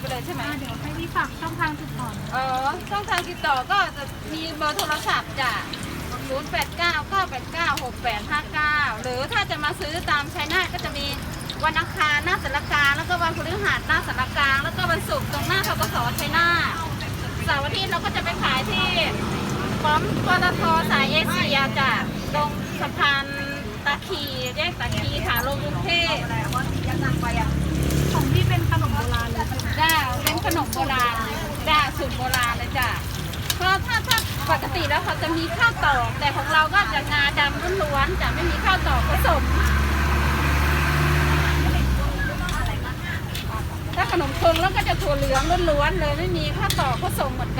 ไปเลยใช่ไหมอ่าเดี๋ยวให้พี่ฝากช่องทางติดต่อเออช่องทางติดต่อก็จะมีเบอร์โทรศัพท์จ้ะ0 8 9 9 8 9 6 8 5 9 หรือถ้าจะมาซื้อตามชัยนาทก็จะมีวันอังคารหน้าสารกลางแล้วก็วันพฤหัสหน้าสารกลางแล้วก็วันศุกร์ตรงหน้าทกศชัยนาทเสาร์อาทิตย์เราก็จะไปขายที่ปั๊มปตทสายเอเชียจ้ะตรงสะพานตะคีแยกตะคีขาลงกรุงเทพ ของพี่เป็นขนมโบราณเลยใช่ไหม จ้าเป็นขนมโบราณจ้าสูตรโบราณเลย จ้ะเพราะถ้าถ้าปกติแล้วเขาจะมีข้าวตอกแต่ของเราก็จะงาดำล้วนๆจะไม่มีข้าวตอกผสม ถ้าขนมคงแล้วก็จะถั่วเหลืองล้วนๆเลยไม่มีข้าวตอกผสมเหมือนกัน